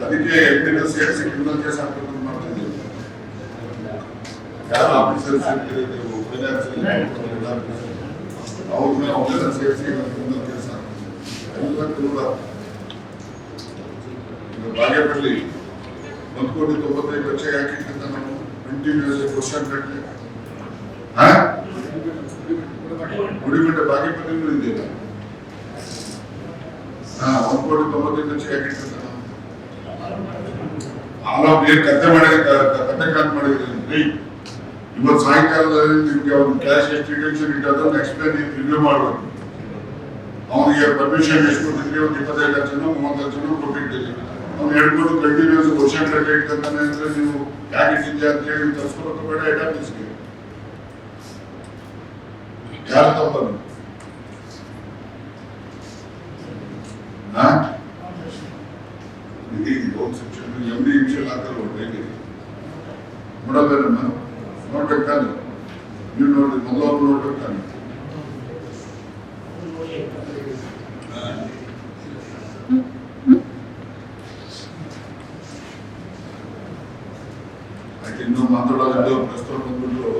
ಅದಕ್ಕೆ ಎಂಟಿನ ಸೇರಿಸಿ criminal case ಹಾಕಬೇಕು ಮಾಡ್ತಿದ್ದೀವಿ ಯಾರು ಆಫೀಸರ್ ಸೇರ್ತಿರೋದು ಫೈನಾನ್ಸ್ ಅವ್ರನ್ನ ಅವನ್ನೆಲ್ಲ ಸೇರಿಸಿ ಕ್ರಿಮಿನಲ್ ಕೇಸ್ ಎಲ್ಲ ಕೂಡ ಬಾಗೇಪಲ್ಲಿ ಒಂದು ಕೋಟಿ ತೊಂಬತ್ತೈದು ಲಕ್ಷ ಯಾಕೆ ಇಟ್ಟಿದ್ದ ನಾವು ಕಂಟಿನ್ಯೂಸ್ ಕ್ವಶನ್ ಕಟ್ಟಲೆ ಗುಡಿಬಿಟ್ಟ ಬಾಗೇಪಲ್ಲಿನೂ ಇದೆಯಲ್ಲ ಕೋಟಿ ತೊಂಬತ್ತೈದು ಲಕ್ಷ ಯಾಕೆ ಆಲ್ ಏನ್ ಕತೆ ಮಾಡಿದ್ರೆ ಕತೆ ಕಾಲ್ ಮಾಡಿದ್ರಿ. ಇವತ್ತು ಸಾಯಂಕಾಲದಲ್ಲಿ ನಿಮ್ಗೆ ಅವ್ನ ಕ್ಯಾಶ್ ಎಷ್ಟು ಇಂಟೆನ್ಷನ್ ಇಟ್ಟದ್ದು ನೆಕ್ಸ್ಟ್ ಡೇ ನೀವು ರಿವ್ಯೂ ಮಾಡಬೇಕು. ಅವನಿಗೆ ಪರ್ಮಿಷನ್ ಎಷ್ಟು ಕೊಟ್ಟಿದ್ರಿ? ಒಂದು ಇಪ್ಪತ್ತೈದು ಲಕ್ಷನೋ, ಮೂವತ್ತು ಲಕ್ಷನೋ ಕೊಟ್ಟಿದ್ದೀರಿ ಅವ್ನು ಹೇಳ್ಕೊಂಡು ಕಂಟಿನ್ಯೂಸ್ ವರ್ಷ ಗಟ್ಟಲೆ ಇಟ್ಕೊಂತಾನೆ ಅಂದ್ರೆ ನೀವು ಯಾಕೆ ಇಟ್ಟಿದ್ದೆ ಅಂತ ಹೇಳಿ ತರ್ಸ್ಕೊಳಕ್ಕೆ ಬೇಡ ಆಫೀಸ್ಗೆ ಯಾರು ತಪ್ಪನು ಹಾ? ಈಗ loan section M D initial ಹಾಕಲ್ಲ ಹೇಗೆ? ನೋಡಬೇಕಮ್ಮ ನೋಡ್ಬೇಕು ತಾನೆ ನೀವು ನೋಡ್ರಿ ಮೊದಲು ಅವ್ರು ನೋಡ್ಬೇಕು ತಾನೆ ಹಾ. ಆಯ್ತು ಇನ್ನೂ ಮಾತಾಡೋದು ಪ್ರಸ್ತುತ ಬಂದ್ಬಿಟ್ಟು.